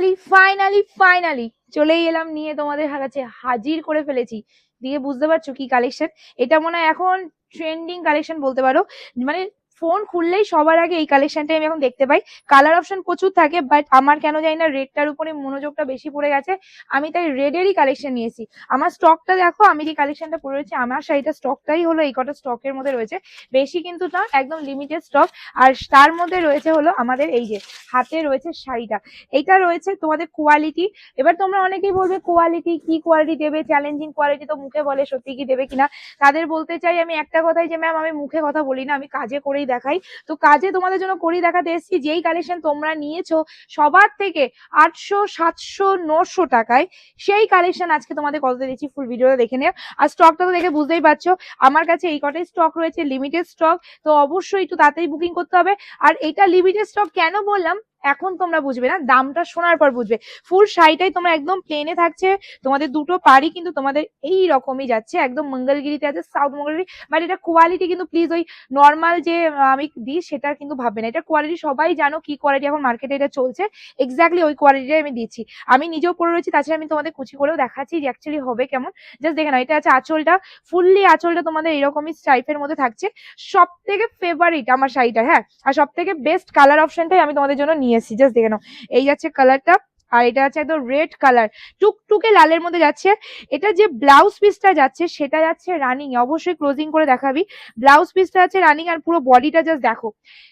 Finally finally finally চলেই এলাম, নিয়ে তোমাদের কাছে হাজির করে ফেলেছি। দিয়ে বুঝতে পারছ কি কালেকশন এটা মনে হয় এখন ট্রেন্ডিং কালেকশন বলতে পারো। মানে ফোন খুললেই সবার আগে এই কালেকশনটাই আমি এখন দেখতে পাই। কালার অপশন প্রচুর থাকে বাট আমার কেন জানি না রেডটার উপরে মনোযোগটা বেশি পড়ে গেছে। আমি তাই রেডেরই কালেকশন নিয়েছি। আমার স্টকটা দেখো, আমি যে কালেকশনটা পরে রয়েছে, আমার শাড়িটা স্টকটাই হলো এই কটা স্টকের মধ্যে রয়েছে। বেশি কিন্তু না, একদম লিমিটেড স্টক আর তার মধ্যে রয়েছে হলো আমাদের এই যে হাতে রয়েছে শাড়িটা। এইটা রয়েছে তোমাদের কোয়ালিটি এবার তোমরা অনেকেই বলবে কোয়ালিটি কি কোয়ালিটি দেবে? চ্যালেঞ্জিং কোয়ালিটি তো মুখে বলে, সত্যি কি দেবে কিনা? তাদের বলতে চাই আমি একটা কথাই যে ম্যাম আমি মুখে কথা বলি না, আমি কাজে করেই দেখাই। তো কাজে তোমাদের জন্য করি দেখাতে এসেছি, যেই কালেকশন তোমরা নিয়েছো সবার থেকে আটশো, সাতশো, নশো টাকায়, সেই কালেকশন আজকে তোমাদের কত দিয়েছি ফুল ভিডিওটা দেখে নেও। আর স্টকটা তো দেখে বুঝতেই পারছ, আমার কাছে এই কটাই স্টক রয়েছে লিমিটেড স্টক তো অবশ্যই একটু তাড়াতাড়ি বুকিং করতে হবে। আর এটা লিমিটেড স্টক কেন বললাম? এখন তোমরা বুঝবে না, দামটা শোনার পর বুঝবে। ফুল শাড়িটাই তোমরা একদম প্লেনে থাকছে, তোমাদের দুটো পাড়ি কিন্তু তোমাদের এই রকমই যাচ্ছে, একদম মঙ্গলগিরিতে আছে সাউথ মঙ্গলগিরি বাট এটা কোয়ালিটি কিন্তু প্লিজ ওই নর্মাল যে আমি দিই সেটা কিন্তু ভাববে না। এটা কোয়ালিটি সবাই জানো কি কোয়ালিটি এখন মার্কেটে এটা চলছে এক্স্যাক্টলি ওই কোয়ালিটিটাই আমি দিচ্ছি। আমি নিজেও পরে রয়েছি, তাছাড়া আমি তোমাদের কুচি করেও দেখাচ্ছি যে অ্যাকচুয়ালি হবে কেমন। জাস্ট দেখে নাও, এটা আছে আঁচলটা ফুললি আঁচলটা তোমাদের এরকমই স্টাইপের মধ্যে থাকছে। সব থেকে ফেভারিট আমার শাড়িটা হ্যাঁ আর সব থেকে বেস্ট কালার অপশনটাই আমি তোমাদের জন্য নিয়ে এসেছি জাস্ট দেখে নাও। এই যাচ্ছে কালারটা আর এটা আছে একদম রেড কালার টুকটুকে লালের মধ্যে যাচ্ছে, এটা যে ব্লাউজ পিসটা যাচ্ছে, সেটা যাচ্ছে রানিং অবশ্যই ক্লোজিং করে দেখাবি। ব্লাউজ পিসটা আছে রানিং আর পুরো বডিটা জাস্ট দেখো।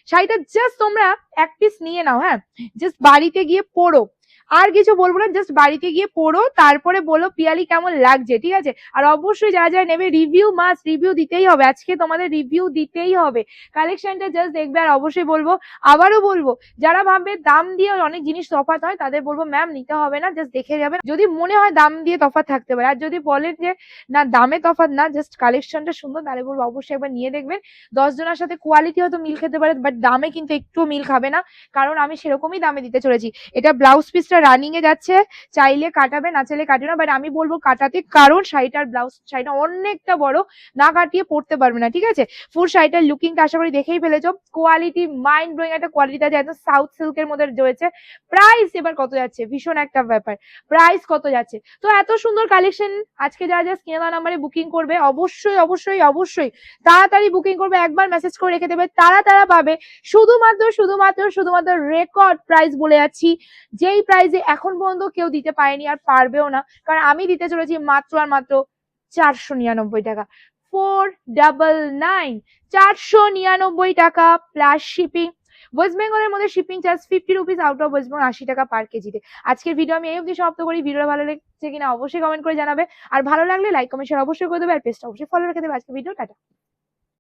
শাড়িটা জাস্ট তোমরা এক পিস নিয়ে নাও হ্যাঁ? জাস্ট বাড়িতে গিয়ে পরো। আর কিছু বলব না জাস্ট বাড়িতে গিয়ে পড়ো, তারপরে বলো পিয়ালি কেমন লাগছে, ঠিক আছে? আর অবশ্যই যারা যারা নেবে রিভিউ মাস্ট রিভিউ দিতেই হবে, আজকে তোমাদের রিভিউ দিতেই হবে। কালেকশনটা জাস্ট দেখবে আর অবশ্যই বলব, আবারও বলব, যারা ভাববে দাম দিয়ে অনেক জিনিস তফাত হয়, তাদের বলব, ম্যাম, নিতে হবে না জাস্ট দেখে যাবেন যদি মনে হয় দাম দিয়ে তফাৎ থাকতে পারে, আর যদি বলেন যে, না, দামে তফাৎ না জাস্ট কালেকশনটা সুন্দর, তাহলে বলব, অবশ্যই একবার নিয়ে দেখবেন। দশ জনের সাথে কোয়ালিটি হয়তো মিল খেতে পারে বাট দামে কিন্তু একটুও মিল খাবে না, কারণ আমি সেরকমই দামে দিতে চলেছি। এটা ব্লাউজ পিসটা রানিং এ যাচ্ছে, চাইলে কাটাবে, না চাইলে কাটিও না বাট আমি বলব কাটাতে কারণ শাড়িটার ব্লাউজ শাড়িটা অনেকটা বড়, না কাটিয়ে পড়তে পারবে না, ঠিক আছে? ফুল শাড়িটার লুকিংটা আশা করি দেখেই ফেলেছো। কোয়ালিটি মাইন্ড ব্লোয়িং একটা কোয়ালিটি আছে একদম সাউথ সিল্কের মধ্যে রয়েছে। প্রাইস এবার কত যাচ্ছে? ভীষণ একটা ব্যাপার। প্রাইস কত যাচ্ছে? তো এত সুন্দর কালেকশন আজকে যারা যা স্ক্রিনে দেওয়া নাম্বারে বুকিং করবে, অবশ্যই অবশ্যই অবশ্যই তাড়াতাড়ি বুকিং করবে, একবার মেসেজ করে রেখে দেবে তারা তারা পাবে। শুধুমাত্র শুধুমাত্র শুধুমাত্র রেকর্ড প্রাইস বলে যাচ্ছি। যেই প্রাইসে এখন পর্যন্ত কেউ দিতে পারেনি আর পারবেও না। কারণ আমি দিতে চলেছি মাত্র আর মাত্র চারশো নিরানব্বই টাকা। ফোর ডাবল নাইন চারশো নিরানব্বই টাকা প্লাস শিপিং ওয়েস্ট বেঙ্গলের মধ্যে shipping charge fifty rupees out of west Bengal আশি টাকা পার কেজিতে আজকের ভিডিও আমি এই অবধি সমাপ্ত করি। ভিডিওটা ভালো লেগেছে কিনা অবশ্যই কমেন্ট করে জানাবে। আর ভালো লাগলে লাইক কমেন্ট শেয়ার অবশ্যই করে দেবে। আর পেজটা অবশ্যই ফলো রেখে দেবে। আজকে ভিডিও টাটা।